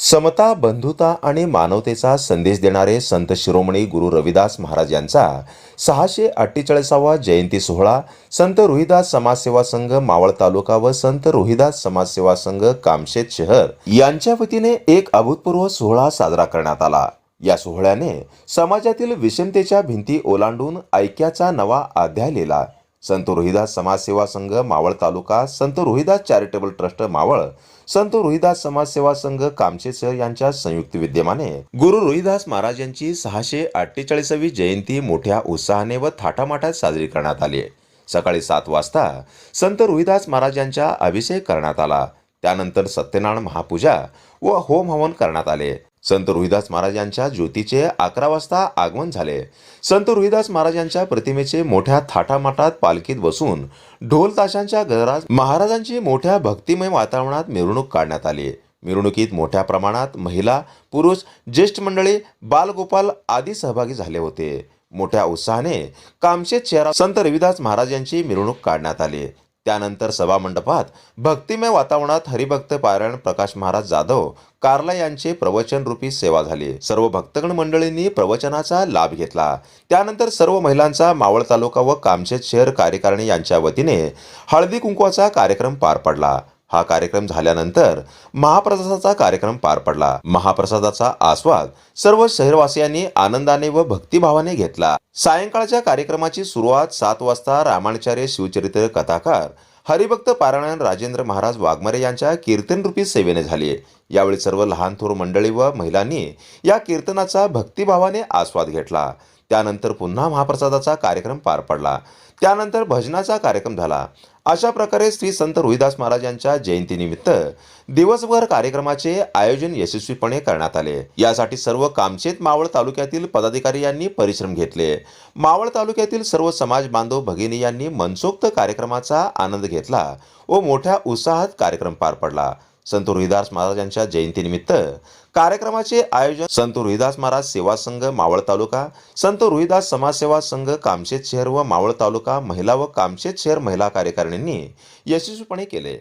समता बंधुता आणि मानवतेचा संदेश देणारे संत शिरोमणी गुरु रविदास महाराज यांचा सहाशे अठ्ठेचाळीसावा जयंती सोहळा संत रोहिदास समाजसेवा संघ मावळ तालुका व संत रोहिदास समाजसेवा संघ कामशेत शहर यांच्या वतीने एक अभूतपूर्व सोहळा साजरा करण्यात आला. या सोहळ्याने समाजातील विषमतेच्या भिंती ओलांडून ऐक्याचा नवा अध्याय लिहिला. संत रोहिदास समाजसेवा संघ मावळ तालुका संत रोहिदास चॅरिटेबल ट्रस्ट मावळ संत रोहिदास समाजसेवा संघ कामचे सर यांच्या संयुक्त विद्यमाने गुरु रोहिदास महाराज यांची सहाशे अठ्ठेचाळीसावी जयंती मोठ्या उत्साहाने व थाटामाटात साजरी करण्यात आली सकाळी सात वाजता संत रोहिदास महाराज यांचा अभिषेक करण्यात आला. त्यानंतर सत्यनारायण महापूजा व होम हवन करण्यात आले. संत रोहिदास महाराजांच्या ज्योतीचे अकरा वाजता आगमन झाले. संत रोहिदास महाराजांच्या प्रतिमेचे मोठ्या थाटामाटात पालखीत बसून ढोल ताशांच्या गजरात महाराजांची मोठ्या भक्तिमय वातावरणात मिरवणूक काढण्यात आली. मिरवणुकीत मोठ्या प्रमाणात महिला पुरुष ज्येष्ठ मंडळी बालगोपाल आदी सहभागी झाले होते. मोठ्या उत्साहाने कामशेत शहरात संत रविदास महाराज यांची मिरवणूक काढण्यात आली. त्यानंतर सभामंडपात भक्तिमय वातावरणात हरिभक्त पारायण प्रकाश महाराज जाधव कार्ला यांचे प्रवचन रूपी सेवा झाली. सर्व भक्तगण मंडळींनी प्रवचनाचा लाभ घेतला. त्यानंतर सर्व महिलांचा मावळ तालुका व कामशेत शहर कार्यकारिणी यांच्या वतीने हळदी कुंकवाचा कार्यक्रम पार पडला. हा कार्यक्रम झाल्यानंतर महाप्रसादाचा कार्यक्रम पार पडला. महाप्रसादाचा आस्वाद सर्व शहरवासियांनी आनंदाने व भक्तिभावाने घेतला. सायंकाळच्या कार्यक्रमाची सुरुवात सात वाजता रामाचार्य शिवचरित्र कथाकार हरिभक्त पारायण राजेंद्र महाराज वाघमारे यांच्या कीर्तनरूपी सेवेने झाली. यावेळी सर्व लहान थोर मंडळी व महिलांनी या कीर्तनाचा भक्तिभावाने आस्वाद घेतला. त्यानंतर पुन्हा महाप्रसादाचा कार्यक्रम पार पडला. त्यानंतर भजनाचा कार्यक्रम झाला. अशा प्रकारे श्री संत रोहिदास महाराज यांच्या जयंतीनिमित्त दिवसभर कार्यक्रमाचे आयोजन यशस्वीपणे करण्यात आले. यासाठी सर्व कामचेत मावळ तालुक्यातील पदाधिकारी यांनी परिश्रम घेतले. मावळ तालुक्यातील सर्व समाज बांधव भगिनी यांनी मनसोक्त कार्यक्रमाचा आनंद घेतला व मोठ्या उत्साहात कार्यक्रम पार पडला. संत रोहिदास महाराज यांच्या जयंतीनिमित्त कार्यक्रमाचे आयोजन संत रोहिदास महाराज सेवा संघ मावळ तालुका संत रोहिदास समाजसेवा संघ कामशेत शहर व मावळ तालुका महिला व कामशेत शहर महिला कार्यकारिणींनी यशस्वीपणे केले.